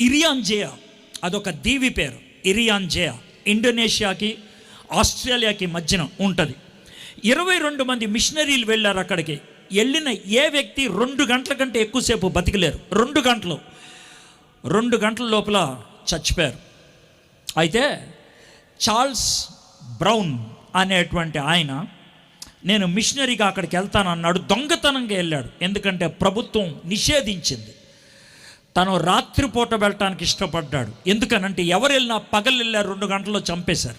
ఇరియాన్జేయా అదొక దీవి పేరు ఇరియాన్జేయా ఇండోనేషియాకి ఆస్ట్రేలియాకి మధ్యన ఉంటుంది. ఇరవై రెండు మంది మిషనరీలు వెళ్ళారు అక్కడికి. వెళ్ళిన ఏ వ్యక్తి రెండు గంటల కంటే ఎక్కువసేపు బతికలేరు. రెండు గంటలు. రెండు గంటల లోపల చచ్చిపోయారు. అయితే చార్ల్స్ బ్రౌన్ అనేటువంటి ఆయన నేను మిషనరీగా అక్కడికి వెళ్తానన్నాడు దొంగతనంగా వెళ్ళాడు. ఎందుకంటే ప్రభుత్వం నిషేధించింది. తను రాత్రిపూట వెళ్ళటానికి ఇష్టపడ్డాడు. ఎందుకనంటే ఎవరు వెళ్ళినా పగలు వెళ్ళారు రెండు గంటల్లో చంపేశారు.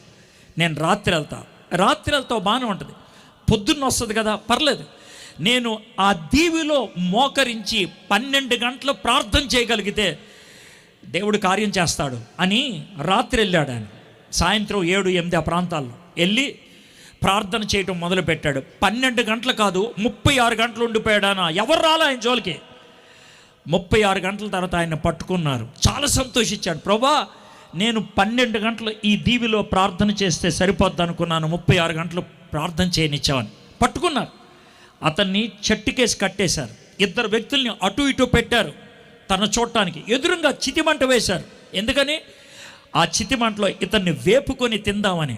నేను రాత్రి వెళ్తా. రాత్రి వెళ్తావు బాగానే ఉంటుంది. పొద్దున్న వస్తుంది కదా పర్లేదు. నేను ఆ దీవిలో మోకరించి పన్నెండు గంటలు ప్రార్థన చేయగలిగితే దేవుడు కార్యం చేస్తాడు అని రాత్రి వెళ్ళాడు ఆయన. సాయంత్రం ఏడు ఎనిమిది ఆ ప్రాంతాల్లో వెళ్ళి ప్రార్థన చేయటం మొదలుపెట్టాడు. పన్నెండు గంటలు కాదు ముప్పై ఆరు గంటలు ఉండిపోయాడానా ఎవరు రాలే ఆయన జోలికి? ముప్పై ఆరు గంటల తర్వాత ఆయన పట్టుకున్నారు. చాలా సంతోషించాడు. ప్రభా నేను పన్నెండు గంటలు ఈ దీవిలో ప్రార్థన చేస్తే సరిపోద్ది అనుకున్నాను. ముప్పై ఆరు గంటలు ప్రార్థన చేయనిచ్చామని పట్టుకున్నారు. అతన్ని చెట్టుకేసి కట్టేశారు. ఇద్దరు వ్యక్తుల్ని అటు ఇటు పెట్టారు తన చూడటానికి. ఎదురుగా చితిమంట వేశారు. ఎందుకని? ఆ చితిమంటలో ఇతన్ని వేపుకొని తిందామని.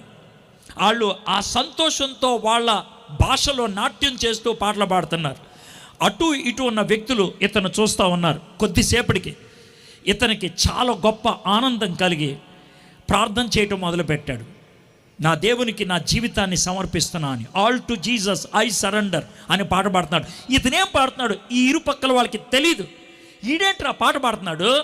వాళ్ళు ఆ సంతోషంతో వాళ్ళ భాషలో నాట్యం చేస్తూ పాటలు పాడుతున్నారు. అటు ఇటు ఉన్న వ్యక్తులు ఇతను చూస్తూ ఉన్నారు కొద్దిసేపటికి. ఇతనికి చాలా గొప్ప ఆనందం కలిగి ప్రార్థన చేయటం మొదలుపెట్టాడు. నా దేవునికి నా జీవితాన్ని సమర్పిస్తున్నా అని. All to Jesus I surrender అని పాట పాడుతున్నాడు. ఇతనేం పాడుతున్నాడు? ఈ ఇరుపక్కల వాళ్ళకి తెలీదు. ఈడేంట్రా పాట పాడుతున్నాడు?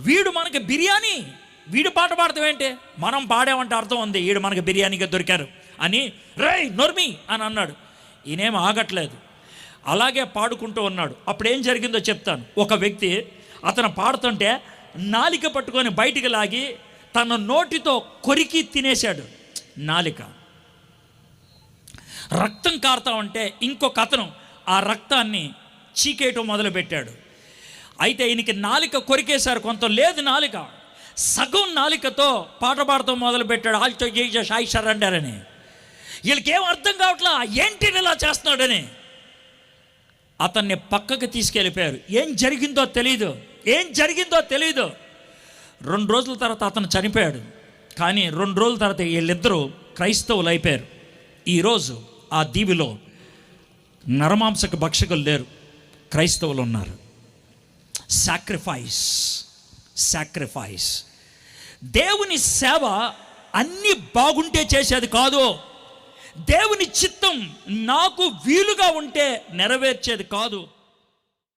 వీడు మనకి బిర్యానీ. వీడు పాట పాడతావేంటి మనం పాడామంటే అర్థం ఉంది. వీడు మనకి బిర్యానీగా దొరికారు అని. రేయ్ నొర్మి అని అన్నాడు. ఈయనేం ఆగట్లేదు. అలాగే పాడుకుంటూ ఉన్నాడు. అప్పుడు ఏం జరిగిందో చెప్తాను. ఒక వ్యక్తి అతను పాడుతుంటే నాలిక పట్టుకొని బయటికి లాగి తన నోటితో కొరికి తినేశాడు. నాలిక. రక్తం కారుతా ఉంటే ఇంకొక అతను ఆ రక్తాన్ని చీకేయటం మొదలుపెట్టాడు. అయితే ఈయనకి నాలిక కొరికేశారు కొంత లేదు నాలిక. సగం నాలికతో పాట పాడటం మొదలుపెట్టాడు. ఆల్చో జై సాయి సరెండర్ అని. వీళ్ళకి ఏం అర్థం కావట్లా? ఏంటి ఇలా చేస్తున్నాడని? అతన్ని పక్కకి తీసుకెళ్ళిపోయారు. ఏం జరిగిందో తెలియదు ఏం జరిగిందో తెలియదు రెండు రోజుల తర్వాత అతను చనిపోయాడు. కానీ రెండు రోజుల తర్వాత వీళ్ళిద్దరూ క్రైస్తవులు అయిపోయారు. ఈరోజు ఆ దీవిలో నరమాంసక భక్షకులు లేరు. క్రైస్తవులు ఉన్నారు. సాక్రిఫైస్ సాక్రిఫైస్ దేవుని సేవ అన్నీ బాగుంటే చేసేది కాదు. దేవుని చిత్తం నాకు వీలుగా ఉంటే నెరవేర్చేది కాదు.